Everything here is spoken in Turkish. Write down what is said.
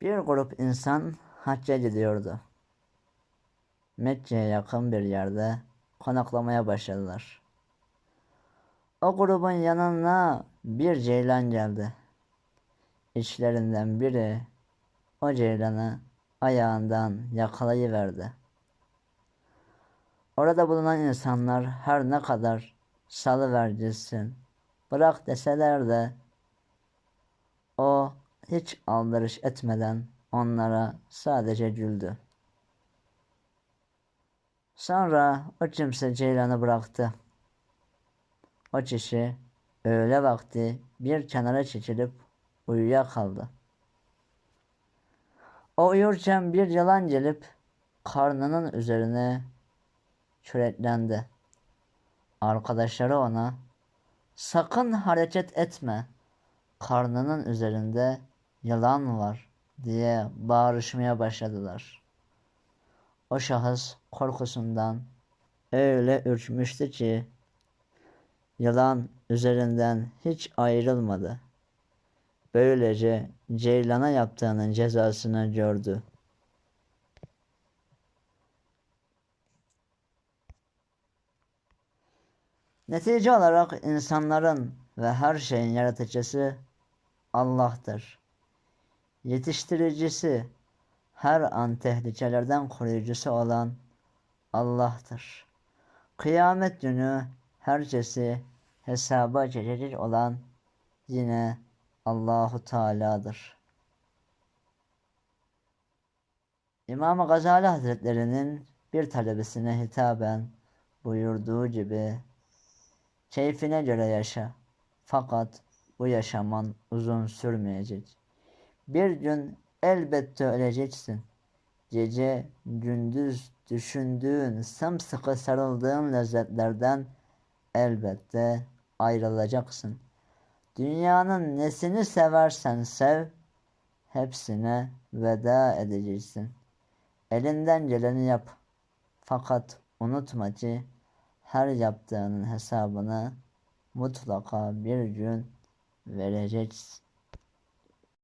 Bir grup insan hacca gidiyordu. Mekke'ye yakın bir yerde konaklamaya başladılar. O grubun yanına bir ceylan geldi. İçlerinden biri o ceylanı ayağından yakalayıverdi. Orada bulunan insanlar her ne kadar salıver gitsin, bırak deseler de hiç aldırış etmeden onlara sadece güldü. Sonra o kimse ceylanı bıraktı. O kişi öğle vakti bir kenara çekilip uyuyakaldı. O uyurken bir yılan gelip karnının üzerine küreklendi. Arkadaşları ona sakın hareket etme karnının üzerinde yılan var diye bağırışmaya başladılar. O şahıs korkusundan öyle ürkmüştü ki yılan üzerinden hiç ayrılmadı. Böylece ceylana yaptığının cezasını gördü. Netice olarak insanların ve her şeyin yaratıcısı Allah'tır. Yetiştiricisi, her an tehlikelerden koruyucusu olan Allah'tır. Kıyamet günü herkesi hesaba çekecek olan yine Allahu Teala'dır. İmam Gazali Hazretleri'nin bir talebesine hitaben buyurduğu gibi keyfine göre yaşa fakat bu yaşaman uzun sürmeyecek. Bir gün elbette öleceksin. Gece gündüz düşündüğün, sımsıkı sarıldığın lezzetlerden elbette ayrılacaksın. Dünyanın nesini seversen sev, hepsine veda edeceksin. Elinden geleni yap. Fakat unutma ki her yaptığının hesabını mutlaka bir gün vereceksin.